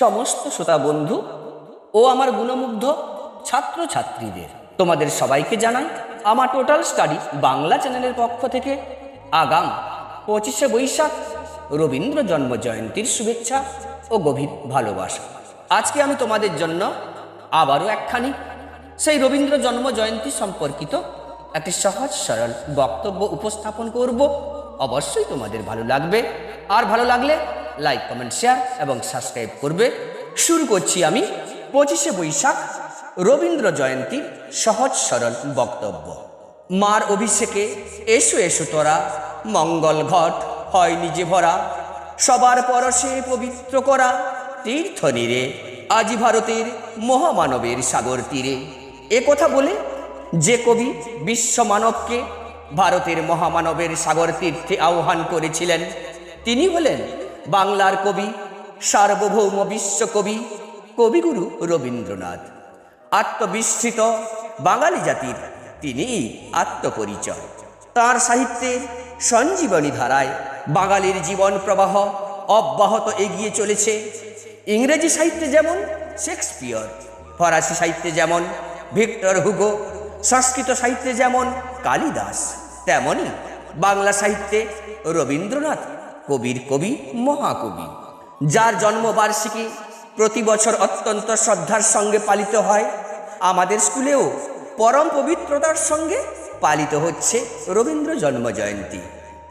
সমস্ত শ্রোতা বন্ধু ও আমার গুণমুগ্ধ ছাত্রছাত্রীদের, তোমাদের সবাইকে জানাই আমার টোটাল স্টাডি বাংলা চ্যানেলের পক্ষ থেকে আগাম পঁচিশে বৈশাখ রবীন্দ্র জন্ম জয়ন্তীর শুভেচ্ছা ও গভীর ভালোবাসা। আজকে আমি তোমাদের জন্য আবারও একখানি সেই রবীন্দ্র জন্ম জয়ন্তী সম্পর্কিত একটি সহজ সরল বক্তব্য উপস্থাপন করব। অবশ্যই তোমাদের ভালো লাগবে। আর ভালো লাগলে লাইক কমেন্ট শেয়ার এবং সাবস্ক্রাইব করবে। শুরু করছি আমি পঁচিশে বৈশাখ রবীন্দ্র জয়ন্তীর সহজ সরল বক্তব্য। মার অভিষেকে এসো এসো তোরা, মঙ্গল ঘট হয় নিজে ভরা, সবার পরশে পবিত্র করা, তীর্থ নীরে, আজি ভারতের মহামানবের সাগর তীরে। এ কথা বলে যে কবি বিশ্ব মানবকে ভারতের মহামানবের সাগর তীর্থে আহ্বান করেছিলেন, তিনি হলেন বাংলার কবি, সার্বভৌম বিশ্বকবি, কবিগুরু রবীন্দ্রনাথ। আত্মবিস্মৃত বাঙালি জাতির তিনি আত্মপরিচয়। তার সাহিত্যের সঞ্জীবনী ধারায় বাঙালির জীবন প্রবাহ অব্যাহত এগিয়ে চলেছে। ইংরেজি সাহিত্যে যেমন শেক্সপিয়র, ফরাসি সাহিত্যে যেমন ভিক্টর হুগো, সংস্কৃত সাহিত্যে যেমন কালিদাস তেমনই বাংলা সাহিত্যে রবীন্দ্রনাথ কবির কবি, মহাকবি। যার জন্মবার্ষিকী প্রতি বছর অত্যন্ত শ্রদ্ধার সঙ্গে পালিত হয়। আমাদের স্কুলেও পরম পবিত্রতার সঙ্গে পালিত হচ্ছে রবীন্দ্র জন্ম জয়ন্তী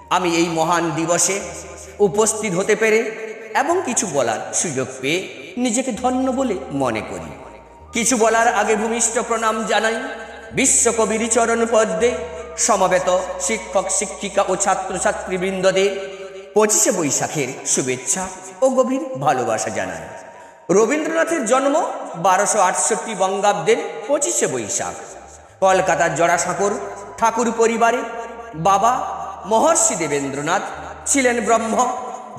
আমি এই মহান দিবসে উপস্থিত হতে পেরে এবং কিছু বলার সুযোগ পেয়ে নিজেকে ধন্য বলে মনে করি। কিছু বলার আগে ভূমিষ্ঠ প্রণাম জানাই বিশ্বকবির চরণ পদ্মে সমবেত শিক্ষক, শিক্ষিকা ও ছাত্রছাত্রীবৃন্দদের পঁচিশে বৈশাখের শুভেচ্ছা ও গভীর ভালোবাসা জানাই রবীন্দ্রনাথের জন্ম বারোশো আটষট্টি বঙ্গাব্দের পঁচিশে বৈশাখ। কলকাতার জরাসাঁকর ঠাকুর পরিবারে বাবা মহর্ষি দেবেন্দ্রনাথ ছিলেন ব্রহ্ম।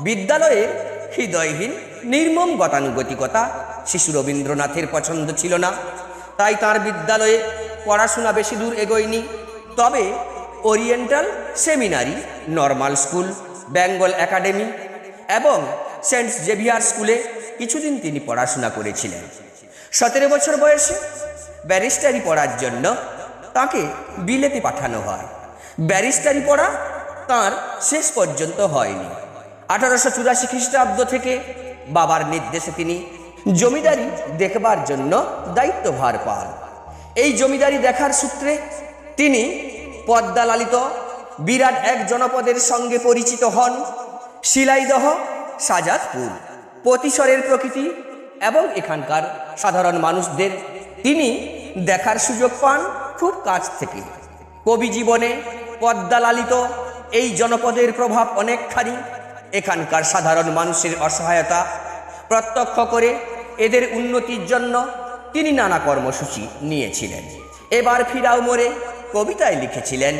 বিদ্যালয়ের হৃদয়হীন, নির্মম গতানুগতিকতা শিশু রবীন্দ্রনাথের পছন্দ ছিল না। তাই তার বিদ্যালয়ে পড়াশোনা বেশি দূর এগোয়নি। তবে oriental seminary, normal school Bengal academy এবং সেন্ট জেভিয়ার স্কুলে কিছুদিন তিনি পড়াশোনা করেছিলেন। সতেরো বছর বয়সে ব্যারিস্টারি পড়ার জন্য তাকে বিলেতে পাঠানো হয়। ব্যারিস্টারি পড়া তার শেষ পর্যন্ত হয়নি। আঠারোশো চুরাশি খ্রিস্টাব্দ থেকে বাবার নির্দেশে তিনি জমিদারি দেখবার জন্য দায়িত্বভার পান। এই জমিদারি দেখার সূত্রে তিনি পদ্মা লালিত বিরাট এক জনপদের সঙ্গে পরিচিত হন শিলাইদহ, সাজাদপুর। প্রতিসরের প্রকৃতি এবং এখানকার সাধারণ মানুষদের তিনি দেখার সুযোগ পান খুব কাছ থেকে। কবি জীবনে পদ্মা লালিত এই জনপদের প্রভাব অনেকখানি এখানকার সাধারণ মানুষের অসহায়তা প্রত্যক্ষ করে এদের উন্নতির জন্য তিনি নানা কর্মসূচি নিয়েছিলেন। এবার ফিরাও মোড়ে কবিতায় লিখেছিলেন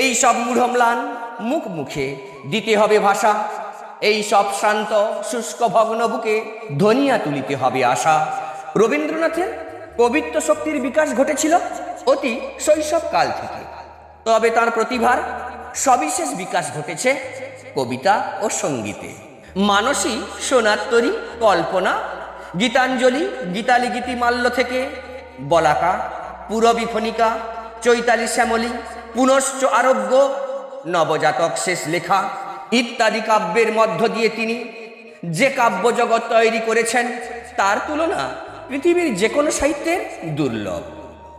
এই সব মূঢ়ম্লান মুখ মুখে দিতে হবে ভাষা। এই সব শান্ত শুষ্ক ভগ্ন বুকে ধনিয়া তুলিতে হবে আশা। রবীন্দ্রনাথের কবিত্ব শক্তির বিকাশ ঘটেছিল অতি শৈশবকাল থেকে। তবে তার প্রতিভার সবিশেষ বিকাশ ঘটেছে কবিতা ও সঙ্গীতে। মানসী সোনাত্তরী কল্পনা, গীতাঞ্জলি গীতালি গীতিমাল্য থেকে, বলাকা, পুরবী ফণিকা চৈতালি শ্যামলী, পুনশ্চ আরোগ্য, নবজাতক শেষ লেখা, ইত্যাদি কাব্যের মধ্য দিয়ে তিনি যে কাব্য জগৎ তৈরি করেছেন, তার তুলনা পৃথিবীর যে কোনো সাহিত্যের দুর্লভ।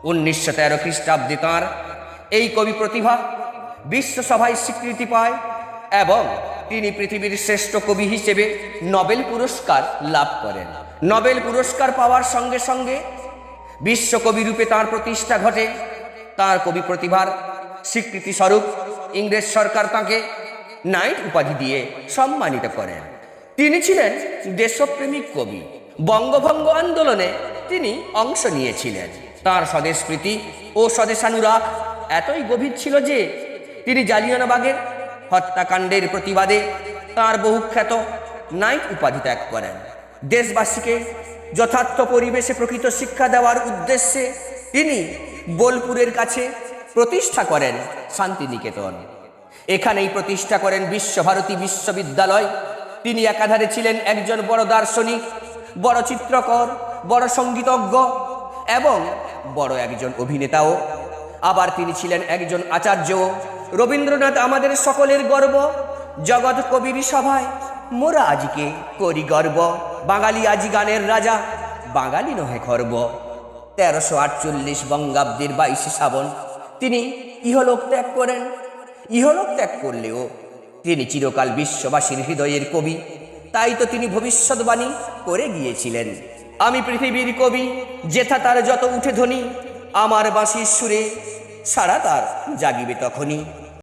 উনিশশো তেরো খ্রিস্টাব্দে তাঁর এই কবি প্রতিভা বিশ্বসভায় স্বীকৃতি পায় এবং তিনি পৃথিবীর শ্রেষ্ঠ কবি হিসেবে নোবেল পুরস্কার লাভ করেন। নোবেল পুরস্কার পাওয়ার সঙ্গে সঙ্গে বিশ্বকবি রূপে তাঁর প্রতিষ্ঠা ঘটে তাঁর কবি প্রতিভার স্বীকৃতি স্বরূপ ইংরেজ সরকার তাঁকে নাইট উপাধি দিয়ে সম্মানিত করেন। তিনি ছিলেন দেশপ্রেমিক কবি। বঙ্গভঙ্গ আন্দোলনে তিনি অংশ নিয়েছিলেন। তার স্বদেশপ্রীতি ও স্বদেশানুরাগ এতই গভীর ছিল যে তিনি জালিয়ানবাগের হত্যাকাণ্ডের প্রতিবাদে তার বহুখ্যাত নাইট উপাধি ত্যাগ করেন। দেশবাসীকে যথার্থ পরিবেশে প্রকৃত শিক্ষা দেওয়ার উদ্দেশ্যে তিনি বোলপুরের কাছে প্রতিষ্ঠা করেন শান্তিনিকেতন। এখানেই প্রতিষ্ঠা করেন বিশ্বভারতী বিশ্ববিদ্যালয়। তিনি একাধারে ছিলেন একজন বড় দার্শনিক, বড় চিত্রকর, বড় সঙ্গীতজ্ঞ এবং বড় একজন অভিনেতাও। আবার তিনি ছিলেন একজন আচার্য রবীন্দ্রনাথ আমাদের সকলের গর্ব। জগৎ কবির সভায় মোরা আজকে করি গর্ব। বাঙালি আজি গানের রাজা, বাঙালি নহে খর্ব। তেরোশো আটচল্লিশ বঙ্গাব্দের বাইশে শ্রাবণ। তিনি ইহলোক ত্যাগ করেন। ইহলোক ত্যাগ করলেও তিনি চিরকাল বিশ্ববাসীর হৃদয়ের কবি। তাই তো তিনি ভবিষ্যৎবাণী করে গিয়েছিলেন। আমি পৃথিবীর কবি, যেথা তার যত উঠে ধ্বনি, আমার বাঁশির সুরে সারা তার জাগিবে তখনই।